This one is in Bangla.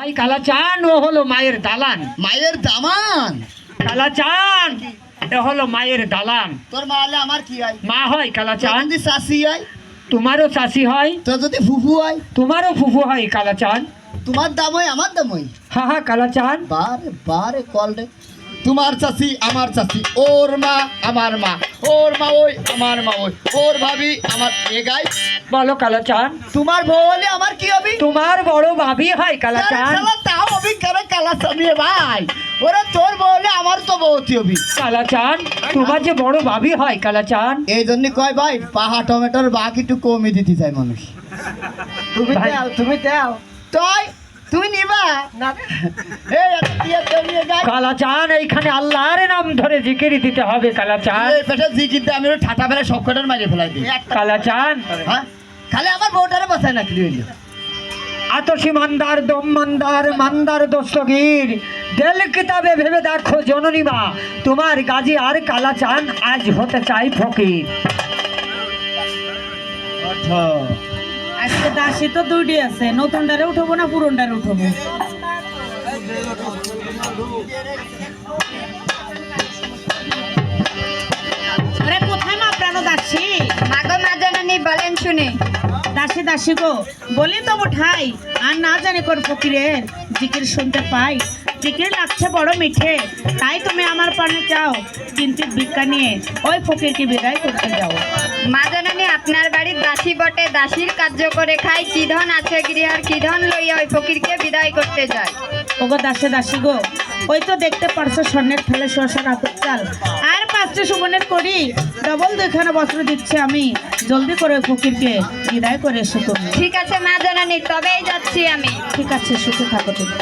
ভাই কালাচান ও হলো মায়ের দালান। মায়ের দামান কালাচান এ হলো মায়ের দালান। তোর মা হলে আমার কি হয়? মা হয় কালাচান। যদি শাশি হয়? তোমারও চাষি হয়। তোর যদি ফুফু হয়? তোমারও ফুফু হয় কালাচান। তোমার দাম হয় আমার দাম হয়। হা হা কালাচান। বারে বারে কল রে। তোমার চাষি আমার চাষি ওর মা আমার মা। ওর মা ওই আমার মা ওই। ওর ভাবি আমার এ গাই বলো কালাচান তোমার বউ হলে আমার কি হবে? তোমার বড় ভাবি হয় কালাচান তাও হবি কেন কালা চালিয়ে ভাই? ওরা তোর বউ হলে আমার তো বউতি হবি। কালাচান তোমার যে বড় ভাবি হয় কালাচান এই জন্য কয় ভাই পাহা টমেটোর বাঘ একটু কমে দিতে চায় মানুষ। তুমি দাও তুমি দাও। তাই তুমি নিবা? না। কালাচান এইখানে আল্লাহর নাম ধরে জিকিরি দিতে হবে কালাচান। এই পেটে জিকির দিয়ে আমি ওর ঠাটা ফেলে সব কটার মারিয়ে ফেলাই দিই। কালাচান। হ্যাঁ? খালি আমার বউটারে বাঁচায় না কি আতসী মান্দার দম মান্দার মান্দার দস্তগীর। দেল কিতাবে ভেবে দেখো জননী মা তোমার গাজী আর কালাচান আজ হতে চাই ফকির। আচ্ছা। আজকে দাসি তো দুইটি আছে। নতুনটারে উঠবো না পুরনটারে উঠবো? আরে কোথায় মা প্রাণ দাসী? মাগো মা জননী বলেন শুনে। দাসী দাসী গো বলি তো উঠাই। আর না জানি কোন ফকিরের জিকির শুনতে পাই। জিকির লাগছে বড় মিঠে তাই তুমি আমার পানে চাও। কিন্তু ভিক্ষা নিয়ে ওই ফকিরকে বিদায় করতে যাও। মা জননী আপনার দাসী বটে দাসীর কার্য করে খাই। কি ধন আছে গৃহর কি ধন লইয়া ওই ফকিরকে বিদায় করতে যায়। ওগো দাসে দাসী গো ওই তো দেখতে পারছ স্বর্ণের ফেলে শসা রাতের চাল। আর পাঁচটা সুবর্ণের করি ডবল দুইখানা বস্ত্র দিচ্ছি আমি। জলদি করে ফকিরকে বিদায় করে এসো তুমি। ঠিক আছে মা জননী তবেই যাচ্ছি আমি। ঠিক আছে সুখে থাকো তুমি।